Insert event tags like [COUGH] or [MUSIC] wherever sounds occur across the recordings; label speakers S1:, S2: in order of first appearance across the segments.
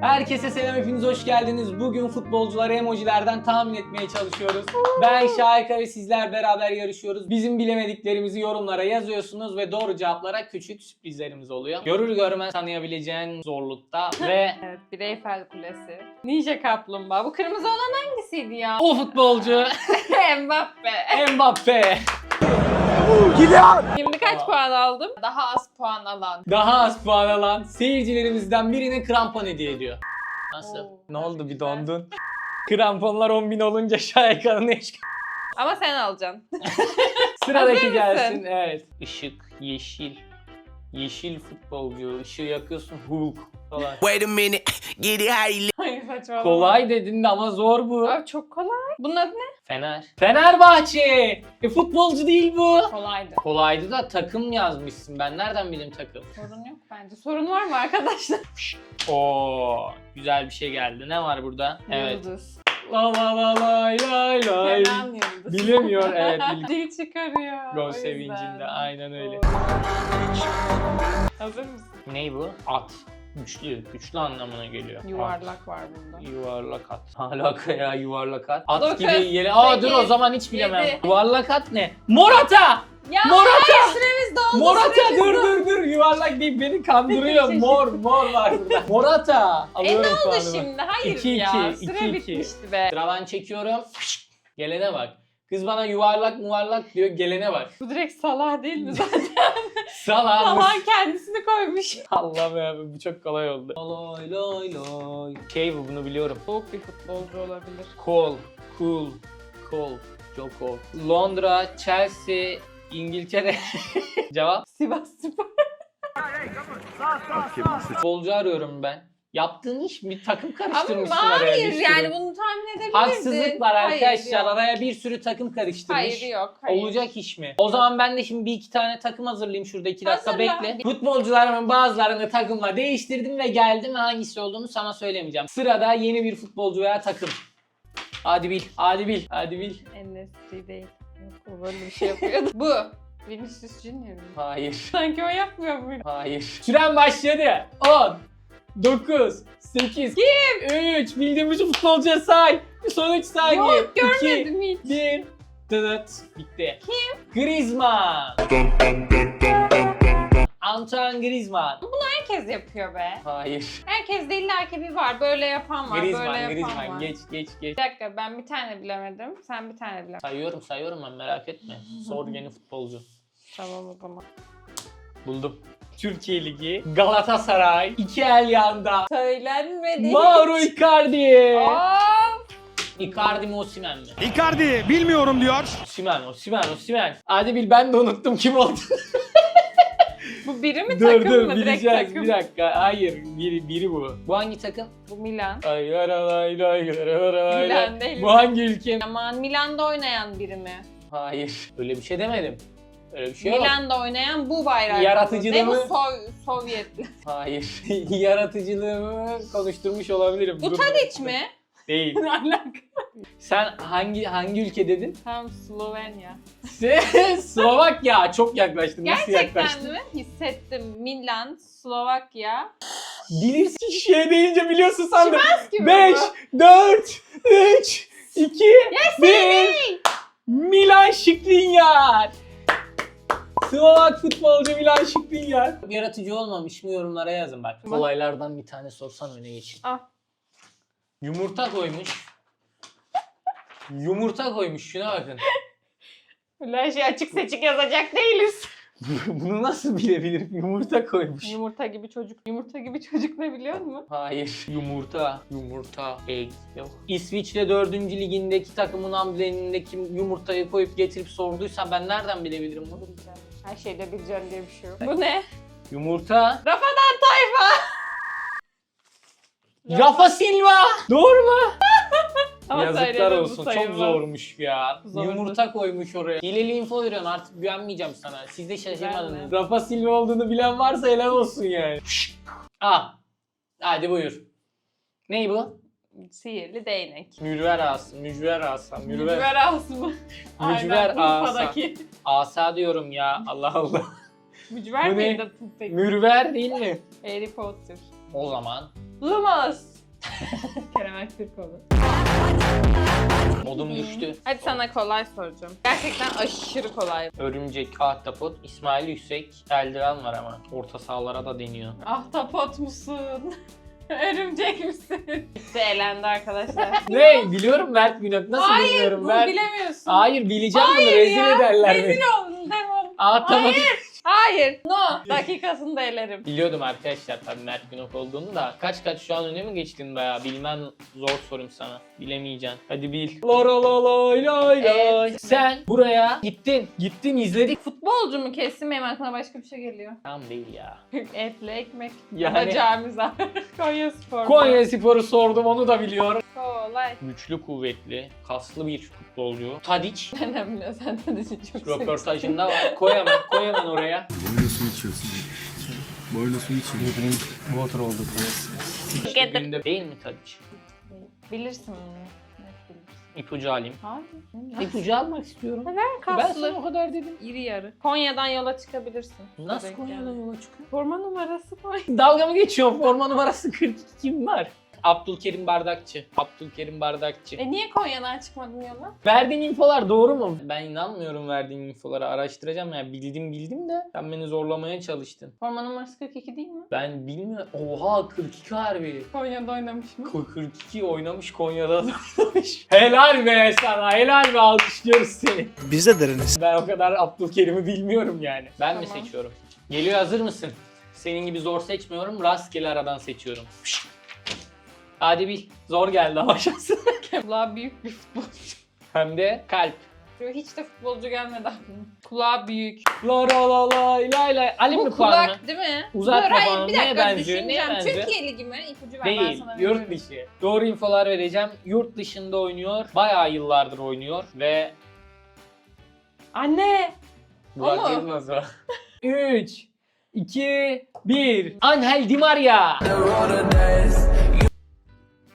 S1: Herkese selam hepiniz hoş geldiniz. Bugün futbolcuları emojilerden tahmin etmeye çalışıyoruz. Ben Şahika ve sizler beraber yarışıyoruz. Bizim bilemediklerimizi yorumlara yazıyorsunuz ve doğru cevaplara küçük sürprizlerimiz oluyor. Görür görmez tanıyabileceğin zorlukta [LAUGHS] ve
S2: Evet, bir Eyfel Kulesi. Ninja Kaplumbağa. Bu kırmızı olan hangisiydi ya?
S1: o futbolcu [LAUGHS]
S2: Mbappe.
S1: Mbappe.
S2: Şimdi kaç puan aldım? Daha az puan alan.
S1: Daha az puan alan seyircilerimizden birine krampon hediye ediyor. Nasıl?
S2: Oo,
S1: ne oldu bir dondun? Kramponlar 10.000 olunca Şahika'nın eş
S2: Ama sen alacaksın. [LAUGHS]
S1: Sıradaki
S2: mısın?
S1: gelsin. Evet. Işık, yeşil. Yeşil futbolcu. Işığı yakıyorsun Hulk falan.
S3: Wait a minute, get it how you
S2: saçmalama.
S1: Kolay dedin de ama zor bu.
S2: Abi çok kolay. Bunun adı ne?
S1: Fener. Fenerbahçe. E futbolcu değil bu.
S2: Kolaydı.
S1: Kolaydı da takım yazmışsın. Ben nereden bileyim takım?
S2: Sorun yok bence. Sorun var mı arkadaşlar? [LAUGHS]
S1: Oo, güzel bir şey geldi. Ne var burada? Evet.
S2: Yıldız.
S1: La la la lay lay lay.
S2: Kenan Yıldız.
S1: Bilemiyor [LAUGHS] evet. bil-
S2: Dil çıkarıyor.
S1: Gol
S2: o yüzden.
S1: sevincinde aynen öyle.
S2: Hazır mısın?
S1: Ney bu? At. Güçlü. Güçlü anlamına geliyor. At.
S2: Yuvarlak var bunda.
S1: Yuvarlak at. [LAUGHS] Alaka ya yuvarlak at. At
S2: Dokuz,
S1: gibi yeli. Aa dur o zaman hiç bilemem.
S2: yedi.
S1: Yuvarlak at ne? Morata!
S2: Ya
S1: Morata!
S2: hayır süremiz doldu.
S1: Morata
S2: süremiz
S1: dur
S2: doldu.
S1: dur dur yuvarlak deyip beni kandırıyor. mor mor var burada. Morata.
S2: E ne oldu
S1: puanımı.
S2: şimdi? Hayır
S1: İki,
S2: ya.
S1: iki,
S2: Süre
S1: iki, iki.
S2: bitmişti be.
S1: Sıradan çekiyorum. Gelene bak. Kız bana yuvarlak muvarlak diyor gelene bak.
S2: Bu direkt Salah değil mi zaten? [LAUGHS]
S1: Salam.
S2: Salah kendisini koymuş.
S1: Allah'ım ya bu çok kolay oldu. Loy loy loy. Bu bunu biliyorum.
S2: Soğuk bir futbolcu olabilir.
S1: Cool, cool, cool, çok cool. Londra, Chelsea, İngiltere. [LAUGHS] Cevap?
S2: Sivas Spor.
S1: Futbolcu arıyorum ben. Yaptığın iş bir takım
S2: Ama
S1: karıştırmışsın araya
S2: hayır
S1: bir sürü.
S2: yani bunu tahmin edebilirdin.
S1: Haksızlık var
S2: Hayır,
S1: arkadaşlar.
S2: yok.
S1: Araya bir sürü takım karıştırmış.
S2: Hayır yok. Hayır.
S1: Olacak iş mi? O zaman ben de şimdi bir iki tane takım hazırlayayım şurada iki dakika
S2: Hazırla.
S1: bekle. Futbolcularımın bazılarını takımla değiştirdim ve geldim ve hangisi olduğunu sana söylemeyeceğim. Sırada yeni bir futbolcu veya takım. Hadi bil, hadi bil, hadi bil.
S2: Endüstri değil. Yok o böyle bir şey yapıyordu. [LAUGHS] Bu. Vinicius Junior?
S1: Hayır.
S2: Sanki o yapmıyor muydu?
S1: Hayır. Süren başladı. 10, 9, 8, Kim? 3, bildiğin bütün futbolcuya say. Son 3 saniye.
S2: Yok görmedim hiç.
S1: 1, dıdıt. Bitti. Kim? Griezmann. Antoine Griezmann.
S2: Herkes yapıyor be.
S1: Hayır.
S2: Herkes değil de bir var. Böyle yapan var. böyle
S1: Griezmann,
S2: yapan
S1: Griezmann.
S2: var.
S1: Geç, geç, geç.
S2: Bir dakika ben bir tane bilemedim. Sen bir tane bilemedin.
S1: Sayıyorum, sayıyorum ben merak etme. [LAUGHS] Sor yeni futbolcu.
S2: Tamam o zaman.
S1: Buldum. Türkiye Ligi, Galatasaray, iki el yanda.
S2: Söylenmedi.
S1: Mauro Icardi.
S2: Of!
S1: Icardi mi Osimhen mi?
S4: Icardi bilmiyorum diyor.
S1: Osimhen, Osimhen, Osimhen. Hadi bil ben de unuttum kim oldu. [LAUGHS]
S2: Bu biri mi [LAUGHS]
S1: dur
S2: takım
S1: dur
S2: mı? Direkt
S1: bileceğiz
S2: takım.
S1: bir dakika. Hayır biri, biri bu. Bu hangi takım?
S2: Bu Milan.
S1: Ay lay lay lay lay lay
S2: Milan değil.
S1: Bu hangi ülke?
S2: Aman Milan'da oynayan biri mi?
S1: Hayır. Öyle bir şey demedim. Öyle bir şey yok.
S2: Milan'da oynayan bu bayrak.
S1: Yaratıcılığı
S2: Ne bu? Sov- Sovyetli. [LAUGHS]
S1: Hayır. [LAUGHS] Yaratıcılığımı konuşturmuş olabilirim.
S2: Bu
S1: Dur.
S2: Tadic mi?
S1: Değil. [LAUGHS]
S2: Ne alaka?
S1: Sen hangi hangi ülke dedin?
S2: Tam Slovenya.
S1: Slovakya. Çok yaklaştın. Nasıl
S2: Gerçekten
S1: yaklaştın?
S2: mi? Hissettim. Milan, Slovakya.
S1: Bilirsin şey deyince biliyorsun sandım.
S2: Gibi bu.
S1: 5, 4, 3, 2, 1. Milan Skriniar. Slovak futbolcu Milan Skriniar. Yaratıcı olmamış mı yorumlara yazın bak.
S2: Bak.
S1: Kolaylardan bir tane sorsan öne geçin.
S2: Ah.
S1: Yumurta koymuş. Yumurta koymuş şuna bakın. [LAUGHS]
S2: Böyle her şey açık seçik yazacak değiliz. [LAUGHS]
S1: Bunu nasıl bilebilirim? Yumurta koymuş.
S2: Yumurta gibi çocuk. Yumurta gibi çocuk ne biliyor musun?
S1: Hayır. Yumurta. Yumurta. Egg. Yok. İsviçre 4. ligindeki takımın amblemindeki yumurtayı koyup getirip sorduysa ben nereden bilebilirim bunu?
S2: Bileceğim. Her şeyde bileceğim diye bir şey yok. Bu ne?
S1: Yumurta.
S2: Rafadan Tayfa.
S1: Rafa Silva. Doğru mu? [LAUGHS]
S2: Ama
S1: Yazıklar
S2: söyledim, bu
S1: olsun. Çok
S2: sayılmaz.
S1: zormuş ya.
S2: Zordu.
S1: Yumurta koymuş oraya. Hileli info veriyorsun artık güvenmeyeceğim sana. Siz de şaşırmadınız. Rafa Silva olduğunu bilen varsa helal olsun yani. Ah. Hadi buyur. Ney bu?
S2: Sihirli değnek.
S1: Mürver [LAUGHS] asa. Mücver asa. Mürver.
S2: Mücver ağası mı?
S1: Mücver
S2: Aynen,
S1: ağası.
S2: Urfa'daki.
S1: Asa diyorum ya. Allah Allah. [LAUGHS]
S2: Mücver
S1: Bu ne?
S2: miydi peki?
S1: Mürver değil mi?
S2: Harry Potter.
S1: O zaman
S2: Lumos. [LAUGHS] Kerem Aktürkoğlu.
S1: modum düştü.
S2: Hadi sana kolay soracağım. Gerçekten aşırı kolay.
S1: Örümcek, ahtapot, İsmail Yüksek, eldiven var ama. Orta sahalara da deniyor.
S2: Ahtapot musun? [LAUGHS] Örümcek misin? Bitti elendi arkadaşlar. [LAUGHS]
S1: Ne? Biliyorum Mert Günok. Nasıl
S2: Hayır
S1: bilmiyorum
S2: bunu
S1: Mert?
S2: bilemiyorsun.
S1: Hayır bileceğim bunu
S2: Hayır
S1: rezil
S2: ya,
S1: ederler beni.
S2: Rezil oldun devam.
S1: Ahtapot.
S2: Hayır. No. Dakikasında elerim.
S1: Biliyordum arkadaşlar tabii Mert Günok olduğunu da. Kaç kaç şu an öne mi geçtin bayağı? Bilmem zor sorum sana. Bilemeyeceksin. Hadi bil. La la la la la la.
S2: Evet.
S1: Sen buraya gittin. Gittin izledik.
S2: Futbolcu mu kesin benim aklıma başka bir şey geliyor.
S1: Tam değil ya.
S2: Etli ekmek.
S1: Yani-
S2: Bacağımız var. [LAUGHS] Konya Spor.
S1: Konya Spor'u sordum onu da biliyor.
S2: Kolay.
S1: Güçlü, kuvvetli, kaslı bir futbolcu. Tadiç. [LAUGHS]
S2: Nereden biliyorsun sen de için çok seviyorum.
S1: Röportajında var. Koy hemen, koy hemen oraya.
S4: Boyla su içiyorsun. Boyla su içiyorsun.
S1: Water oldu.
S2: Getir.
S1: Günde değil mi Tadiç?
S2: Bilirsin bunu. Net bilirsin.
S1: İpucu alayım.
S2: Hayır.
S1: İpucu almak istiyorum.
S2: Ben
S1: Ben
S2: kaslı.
S1: sana o kadar dedim.
S2: İri yarı. Konya'dan yola çıkabilirsin.
S1: Nasıl
S2: Denk
S1: Konya'dan
S2: geldi.
S1: yola çıkıyor?
S2: Forma numarası Konya.
S1: Dalga mı geçiyor? Forma numarası 42 kim var? Abdülkerim Bardakçı. Abdülkerim Bardakçı.
S2: E niye Konya'dan çıkmadın yola?
S1: Verdiğin infolar doğru mu? Ben inanmıyorum verdiğin infolara. Araştıracağım yani. Bildim bildim de sen beni zorlamaya çalıştın.
S2: Forma numarası 42 değil mi?
S1: Ben bilmiyorum. Oha 42 harbi.
S2: Konya'da oynamış mı?
S1: 42 oynamış Konya'da da oynamış. [LAUGHS] helal be sana helal be alkışlıyoruz seni.
S4: Biz de deriniz.
S1: Ben o kadar Abdülkerim'i bilmiyorum yani. Ben mi
S2: Tamam.
S1: seçiyorum? Geliyor hazır mısın? Senin gibi zor seçmiyorum. Rastgele aradan seçiyorum. Hadi bil. Zor geldi ama [LAUGHS] şansın.
S2: Kulağı büyük bir futbolcu.
S1: Hem de kalp.
S2: Hiç de futbolcu gelmedi aklıma. Kulağı büyük.
S1: La la la la la la. Ali mi
S2: Bu
S1: puanı?
S2: kulak değil mi?
S1: Uzatma
S2: Dur, hayır, bir
S1: Neye
S2: dakika
S1: benziyor? Neye
S2: düşüneceğim.
S1: benziyor?
S2: Türkiye Ligi mi? İpucu ver ben
S1: Değil.
S2: sana
S1: Yurt
S2: veriyorum.
S1: dışı. Doğru infolar vereceğim. Yurt dışında oynuyor. Bayağı yıllardır oynuyor ve
S2: Anne!
S1: Burak
S2: mu?
S1: Yılmaz o. 3 2 1 Angel Di Maria.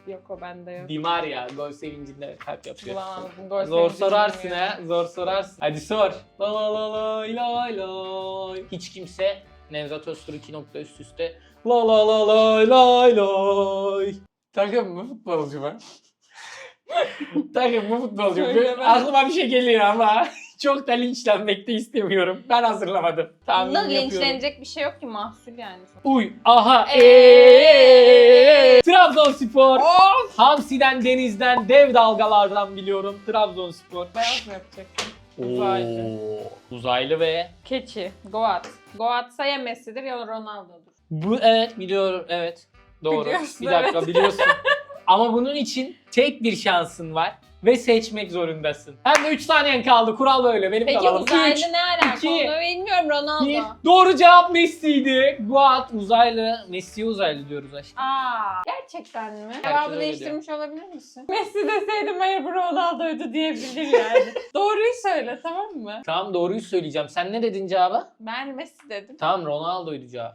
S2: Yok o bende yok.
S1: Di Maria gol sevincinde kalp yapıyor.
S2: Bulamadım. Gol
S1: Zor
S2: sevincini
S1: sorarsın
S2: bilmiyorum.
S1: ha. Zor sorarsın. Hadi sor. La la la la la la. Hiç kimse Nevzat Öztürk 2 nokta üst üste. La la la la la la. Takım mı futbolcu mu? [LAUGHS] Takım mı futbolcu mu? Aklıma bir şey geliyor ama çok da linçlenmek de istemiyorum. Ben hazırlamadım. Tahmin
S2: Bunda
S1: yapıyorum.
S2: linçlenecek bir şey yok ki mahsul yani.
S1: Uy aha Eee. Trabzonspor
S2: Of!
S1: Hamsi'den denizden dev dalgalardan biliyorum Trabzonspor
S2: Beyaz mı yapacaktım? Uzaylı.
S1: Oo, Uzaylı ve
S2: Keçi. Goat. Goatsa ya Messi'dir ya Ronaldo'dur.
S1: bu evet biliyorum evet doğru
S2: Biliyorsun,
S1: bir dakika biliyorsun [LAUGHS] ama bunun için tek bir şansın var ve seçmek zorundasın. Hem de 3 saniyen kaldı kural böyle benim
S2: Peki
S1: kanalım.
S2: uzaylı
S1: Üç,
S2: ne alaka?
S1: iki,
S2: Onu bilmiyorum Ronaldo.
S1: bir. Doğru cevap Messi'ydi. Guat uzaylı. Messi'ye uzaylı diyoruz aşkım.
S2: Aa, gerçekten mi? Cevabı değiştirmiş olabilir misin? Messi deseydim hayır bu Ronaldo'ydu diyebilir yani. [LAUGHS] Doğruyu söyle tamam mı?
S1: Tamam doğruyu söyleyeceğim. Sen ne dedin cevaba?
S2: Ben Messi dedim.
S1: Tamam Ronaldo'ydu cevap.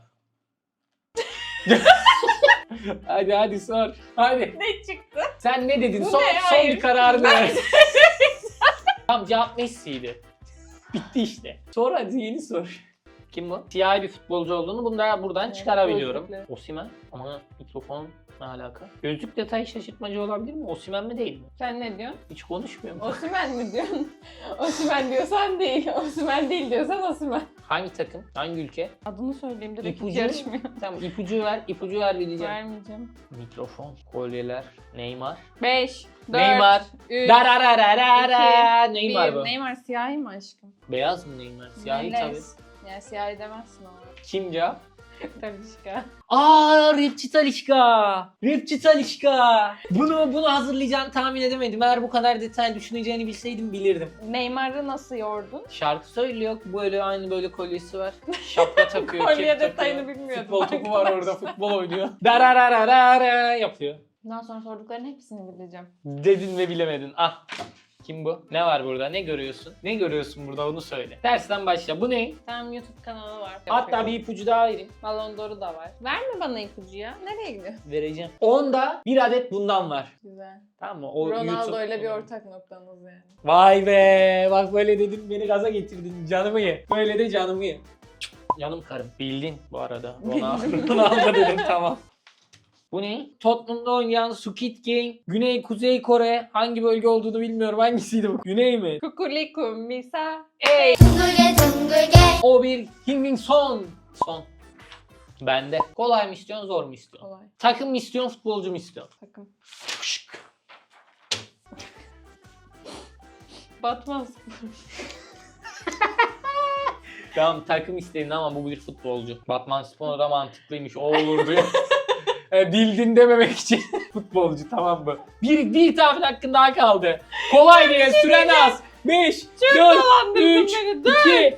S1: [LAUGHS] [LAUGHS] hadi hadi sor. Hadi.
S2: Ne çıktı?
S1: Sen ne dedin?
S2: Bu
S1: son,
S2: ne?
S1: son
S2: Hayır.
S1: bir kararını ver. tamam cevap Messi'ydi. Bitti işte. Sor hadi yeni sor. Kim bu? Siyahi bir futbolcu olduğunu bundan, buradan
S2: Evet,
S1: çıkarabiliyorum. Osimen ama mikrofon ne alaka? Gözlük detayı şaşırtmacı olabilir mi? Osimen mi değil mi?
S2: Sen ne diyorsun?
S1: Hiç konuşmuyorum.
S2: Osimen mi diyorsun? [LAUGHS] Osimen diyorsan değil. Osimen değil diyorsan Osimen.
S1: Hangi takım? Hangi ülke?
S2: Adını söyleyeyim direkt
S1: İpucu.
S2: yarışmıyor. [LAUGHS]
S1: Tamam ipucu ver, ipucu ver bileceğim.
S2: Vermeyeceğim.
S1: Mikrofon, kolyeler, Neymar.
S2: 5, 4,
S1: Neymar.
S2: 3,
S1: Dararararara. Neymar bu.
S2: Neymar siyahi mi aşkım?
S1: Beyaz mı Neymar? Siyahi tabii.
S2: Melez. Ya siyahi demezsin ona.
S1: Kim cevap? [LAUGHS]
S2: Talişka.
S1: Aa rapçi Talişka. Rapçi Talişka. Bunu bunu hazırlayacağını tahmin edemedim. Eğer bu kadar detay düşüneceğini bilseydim bilirdim.
S2: Neymar'ı nasıl yordun?
S1: Şarkı söylüyor. Böyle aynı böyle kolyesi var. Şapka [LAUGHS] takıyor.
S2: Kolye detayını bilmiyordum
S1: Futbol topu var orada. Futbol oynuyor. [LAUGHS] Dararararara yapıyor.
S2: Bundan sonra sordukların hepsini bileceğim.
S1: Dedin ve bilemedin. Ah. Kim bu? Ne var burada? Ne görüyorsun? Ne görüyorsun burada onu söyle. Dersten başla. Bu ne?
S2: Tamam YouTube kanalı var.
S1: Hatta bir ipucu daha vereyim.
S2: Ballon d'Or'u da var. Verme bana ipucu ya. Nereye gidiyorsun?
S1: Vereceğim. Onda bir adet bundan var.
S2: Güzel.
S1: Tamam mı? O
S2: Ronaldo ile bir ortak noktanız yani.
S1: Vay be. Bak böyle dedin beni gaza getirdin. Canımı ye. Böyle de canımı ye. Canım karım. Bildin bu arada. Ronaldo [LAUGHS] dedim tamam. Bu ne? Tottenham'da oynayan Squid Game, Güney Kuzey Kore hangi bölge olduğunu bilmiyorum. Hangisiydi bu? Güney mi?
S2: Kukuliku misa.
S1: Ey. O bir Hingin Son. Son. Bende. Kolay mı istiyorsun, zor mu istiyorsun?
S2: Kolay.
S1: Takım mı istiyorsun, futbolcu mu istiyorsun?
S2: Takım.
S1: Şık.
S2: Batman
S1: Tamam takım istedim ama bu bir futbolcu. Batman Spor da mantıklıymış. O olurdu [LAUGHS] ya. E, Bildin dememek için [LAUGHS] futbolcu tamam mı? Bir, bir tahmin hakkın daha kaldı. Kolay diye süren az. 5, 4,
S2: Dolandırdın
S1: 3,
S2: beni.
S1: 2,
S2: Dur.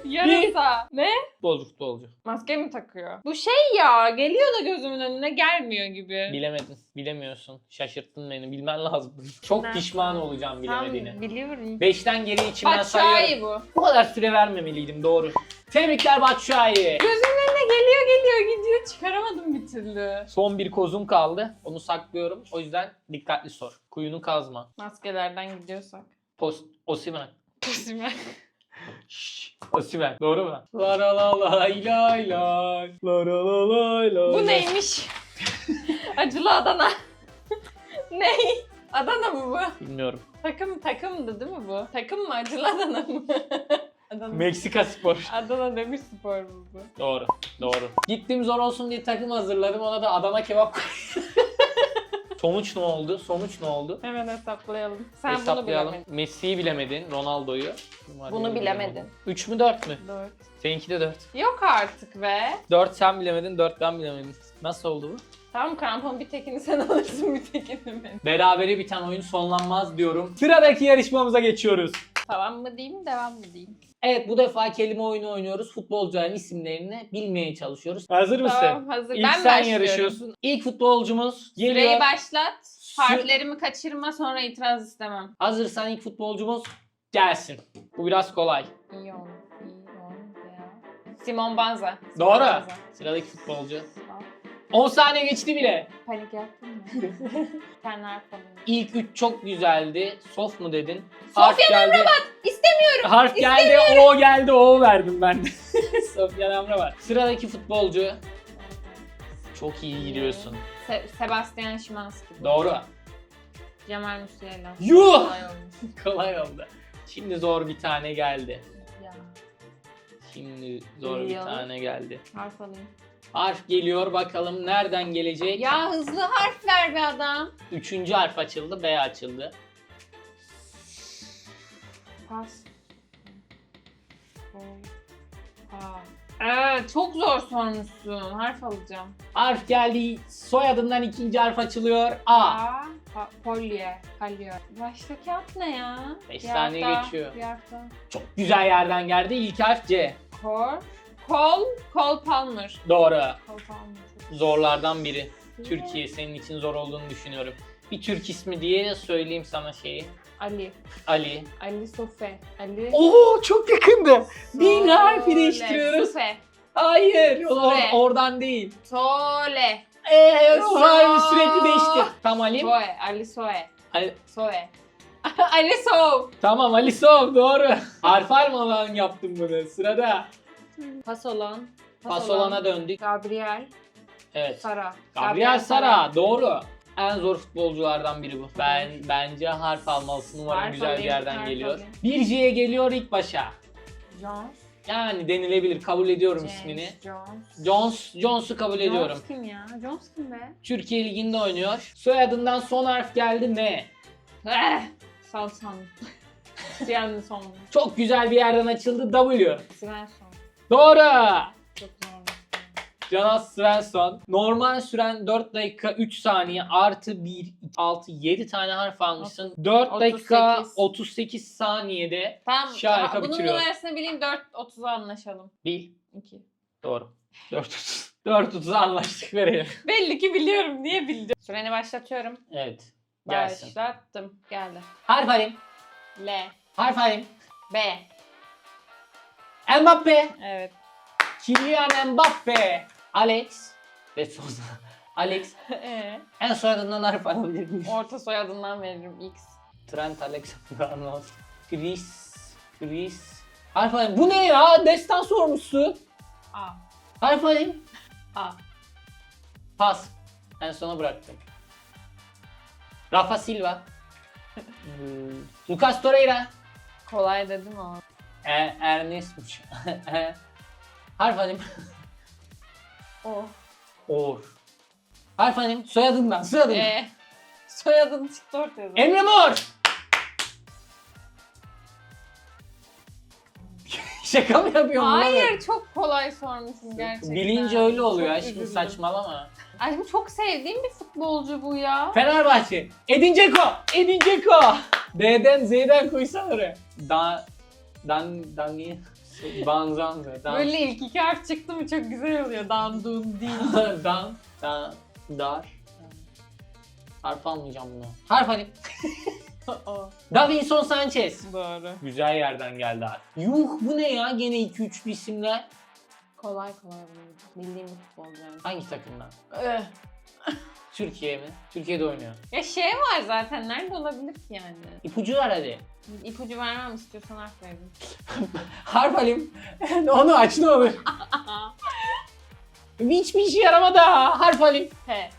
S1: 1.
S2: Yarasa. Ne?
S1: Futbolcu futbolcu.
S2: Maske mi takıyor? Bu şey ya geliyor da gözümün önüne gelmiyor gibi.
S1: Bilemedin. Bilemiyorsun. Şaşırttın beni. Bilmen lazım. [LAUGHS] Çok
S2: Ben-
S1: pişman olacağım bilemediğine.
S2: Tamam biliyorum.
S1: 5'ten geri içimden sayıyorum.
S2: Batshuayi bu.
S1: Bu kadar süre vermemeliydim doğru. Tebrikler Batshuayi.
S2: Gözümün geliyor geliyor gidiyor çıkaramadım bir türlü.
S1: Son bir kozum kaldı. Onu saklıyorum. O yüzden dikkatli sor. Kuyunu kazma.
S2: Maskelerden gidiyorsak.
S1: Post Osimen. Şşş. Osimen. Doğru mu? La la la lay lay. La la la lay lay.
S2: bu neymiş? [LAUGHS] Acılı Adana. [LAUGHS] Ney? Adana mı bu?
S1: Bilmiyorum.
S2: Takım takımdı değil mi bu? Takım mı acılı Adana mı? [LAUGHS] Adana.
S1: Meksika spor. [LAUGHS]
S2: Adana demir spor mu bu?
S1: Doğru. Doğru. Gittim zor olsun diye takım hazırladım. Ona da Adana kebap [LAUGHS] Sonuç ne oldu? Sonuç ne oldu?
S2: Hemen hesaplayalım. Sen bunu
S1: Hesaplayalım.
S2: bilemedin.
S1: Messi'yi bilemedin. Ronaldo'yu.
S2: Bunu bilemedin.
S1: 3 mü 4 mü?
S2: Dört.
S1: Seninki de 4.
S2: Yok artık be.
S1: 4 sen bilemedin, 4 ben bilemedim. Nasıl oldu bu?
S2: Tamam krampon bir tekini sen [LAUGHS] alırsın bir tekini ben.
S1: Berabere biten oyun sonlanmaz diyorum. Sıradaki yarışmamıza geçiyoruz.
S2: Tamam mı diyeyim devam mı diyeyim?
S1: Evet bu defa kelime oyunu oynuyoruz. Futbolcuların isimlerini bilmeye çalışıyoruz. Hazır mısın?
S2: Tamam hazır.
S1: İlk
S2: ben
S1: sen
S2: başlıyorum.
S1: yarışıyorsun. İlk futbolcumuz geliyor.
S2: Süreyi başlat.
S1: Sü-
S2: Harflerimi kaçırma sonra itiraz istemem.
S1: Hazırsan ilk futbolcumuz gelsin. Bu biraz kolay.
S2: İyon. ya. Simon Banza. Simon
S1: Doğru.
S2: Banza.
S1: Sıradaki futbolcu.
S2: Tamam.
S1: 10 saniye geçti bile.
S2: Panik yaptın mı? [LAUGHS] Harf alayım.
S1: İlk 3 çok güzeldi. Sof mu dedin?
S2: Sofyan
S1: Amrabat.
S2: İstemiyorum.
S1: Harf geldi, o geldi, o verdim ben de. [LAUGHS] Sofyan Amrabat. Sıradaki futbolcu. Çok iyi giriyorsun.
S2: Se- Sebastian Szymanski.
S1: Doğru.
S2: Cemal Musiala.
S1: Yuh!
S2: Kolay olmuş. [LAUGHS]
S1: Kolay oldu. Şimdi zor bir tane geldi.
S2: Ya.
S1: Şimdi zor bir
S2: Biliyorum.
S1: tane geldi.
S2: Harf alayım.
S1: Harf geliyor bakalım nereden gelecek?
S2: Ya hızlı harf ver be adam.
S1: Üçüncü harf açıldı, B açıldı.
S2: Pas. Ha. Ee, çok zor sormuşsun. Harf alacağım.
S1: Harf geldi, soyadından ikinci harf açılıyor. A.
S2: A. Pa- Polye. Kalıyor. Baştaki harf ne ya?
S1: Beş
S2: Bir
S1: saniye
S2: harf daha,
S1: geçiyor.
S2: Bir harf daha.
S1: Çok güzel yerden geldi. İlk harf C.
S2: Kor. Kol. Kol Palmer.
S1: Doğru.
S2: Kol Palmer.
S1: Zorlardan biri. Türkiye senin için zor olduğunu düşünüyorum. Bir Türk ismi diye söyleyeyim sana şeyi.
S2: Ali.
S1: Ali.
S2: Ali Sofe. Ali.
S1: Oo çok yakındı. Bir harfi değiştiriyoruz.
S2: Sofe.
S1: Hayır. o-
S2: Sure.
S1: oradan değil.
S2: Sole.
S1: Eee
S2: So-
S1: hayır sürekli değişti. Tamam Ali.
S2: Soe. Ali Soe.
S1: Ali-
S2: Soe. [LAUGHS] Ali So.
S1: Tamam Ali Sov doğru. Harf almadan yaptım bunu. Sırada.
S2: Pasolan.
S1: Pasolana döndük.
S2: Gabriel.
S1: Evet.
S2: Sara.
S1: Gabriel Sara doğru. En zor futbolculardan biri bu. Ben bence harf almalısın. Umarım
S2: Harf
S1: güzel bir
S2: alayım,
S1: yerden
S2: harf
S1: geliyor.
S2: alayım.
S1: Bir C'ye geliyor ilk başa.
S2: Jones.
S1: Yani denilebilir. Kabul ediyorum
S2: James
S1: ismini.
S2: Jones.
S1: Jones, Jones'u kabul ediyorum.
S2: Jones kim ya? Jones kim be?
S1: Türkiye Ligi'nde oynuyor. Soyadından son harf geldi ne?
S2: Eh, Salsan. [LAUGHS] Yani son.
S1: Çok güzel bir yerden açıldı W.
S2: Svensson.
S1: Doğru.
S2: Çok.
S1: Jonas Svensson. Normal süren 4 dakika 3 saniye artı 1, 2, 6, 7 tane harf almışsın. 4 dakika
S2: 38.
S1: 38 saniyede
S2: Tamam.
S1: Şarkı
S2: tamam. Bunun
S1: bitiriyor.
S2: numarasını bileyim 4.30'a anlaşalım.
S1: bil.
S2: 2.
S1: Doğru. 4.30. 4.30'a anlaştık verelim.
S2: Belli ki biliyorum. Niye bildim? Süreni başlatıyorum.
S1: Evet. Gelsin.
S2: Başlattım. Geldi.
S1: Harf alayım.
S2: L.
S1: Harf alayım.
S2: B.
S1: Mbappe.
S2: Evet.
S1: Kylian Mbappe. Alex. Ve sonra [LAUGHS] Alex. [LAUGHS]
S2: Ee,
S1: En soyadından harf alabilir miyim?
S2: orta soyadından veririm X.
S1: Trent Alexander-Arnold. Chris. Chris. Harf alayım. Bu ne ya? Destan sormuşsun.
S2: A.
S1: Harf alayım.
S2: A.
S1: Pas. En sona bıraktım. Rafa Silva. [LAUGHS] Hmm, Lucas Torreira.
S2: Kolay dedim ama.
S1: E, Ernest'miş. [LAUGHS] E, Harf alayım.
S2: O.
S1: Uğur. Harf alayım. Soyadından. Soyadın.
S2: E. Soyadın çıktı ortaya. zaten.
S1: Emre Mor. [LAUGHS] Şaka mı yapıyorum?
S2: Hayır çok kolay sormuşum gerçekten.
S1: Bilince öyle oluyor
S2: Çok
S1: aşkım
S2: üzüldüm.
S1: saçmalama.
S2: Aşkım çok sevdiğim bir futbolcu bu ya.
S1: Fenerbahçe. Edin Dzeko. Edin Dzeko. D'den Z'den koysan oraya. Da, dan, dan niye? Banzan. Dan,
S2: Böyle ilk iki harf çıktı mı çok güzel oluyor. Dandun değil. [LAUGHS]
S1: dan, dan, dar. Harf almayacağım bunu. Harf alayım. [LAUGHS]
S2: o.
S1: Davinson Sanchez.
S2: Doğru.
S1: Güzel yerden geldi abi. Yuh bu ne ya gene 2-3 isimler.
S2: Kolay kolay bunu. Bildiğim bir futbolcu yani.
S1: Hangi takımdan?
S2: Öh. [LAUGHS]
S1: Türkiye mi? Türkiye'de oynuyor.
S2: Ya şey var zaten nerede olabilir ki yani?
S1: İpucu ver hadi.
S2: İpucu vermem istiyorsan harf verin. [LAUGHS]
S1: Harf alayım. [LAUGHS] Onu aç ne olur. [LAUGHS] Hiçbir işe yaramadı ha. Harf alayım.
S2: P.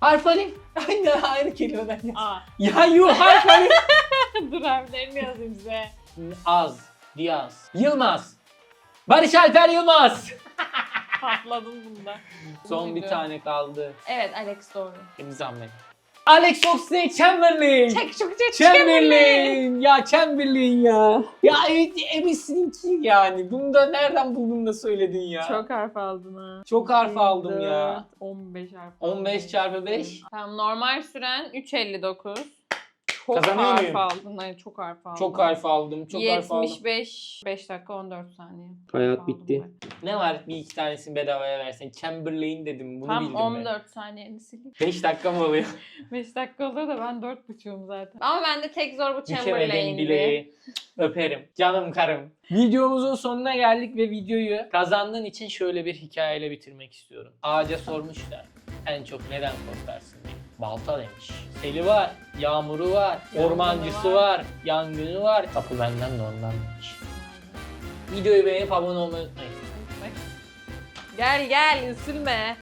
S1: Harf alayım. Aynı, aynı kelimeden yaz.
S2: A.
S1: Ya yuh harf alayım.
S2: Dur harflerini yazayım size.
S1: Az. Diyaz. Yılmaz. Barış Alper Yılmaz.
S2: Patladım bunda.
S1: Son bir tane kaldı.
S2: Evet Alex doğru.
S1: Kim zahmet. Alex Oxlade-Chamberlain.
S2: Çek çok çek
S1: Chamberlain. Ya Chamberlain ya. Ya evet ebesininki yani. Bunu da nereden buldun da söyledin ya.
S2: Çok harf aldın ha.
S1: Çok harf aldım ya.
S2: 15 harf.
S1: 15 çarpı 5.
S2: Tamam normal süren 3.59. Çok
S1: Kazanıyor
S2: harf
S1: muyum?
S2: aldın. Hayır çok harf aldın.
S1: Çok harf aldım. Çok harf aldım.
S2: 75 5 dakika 14 saniye.
S1: Hayat
S2: Aldım
S1: bitti.
S2: ben.
S1: Ne var bir iki tanesini bedavaya versen. Chamberlain dedim. Bunu
S2: Tam
S1: bildim
S2: 14 saniyeni sileyim.
S1: ben. 5 dakika mı oluyor? [LAUGHS]
S2: 5 dakika oluyor da ben 4.5'um zaten. Ama bende tek zor bu
S1: Düşemedim
S2: Chamberlain'di.
S1: bileği. Öperim. Canım karım. Videomuzun sonuna geldik ve videoyu kazandığın için şöyle bir hikayeyle bitirmek istiyorum. Ağaca sormuşlar. En çok neden korkarsın diye. Balta demiş. Seli var, yağmuru var,
S2: Yangını
S1: ormancısı
S2: var.
S1: var, yangını var. Kapı benden de ondan demiş. Videoyu beğenip abone olmayı unutmayın.
S2: Gel gel üzülme.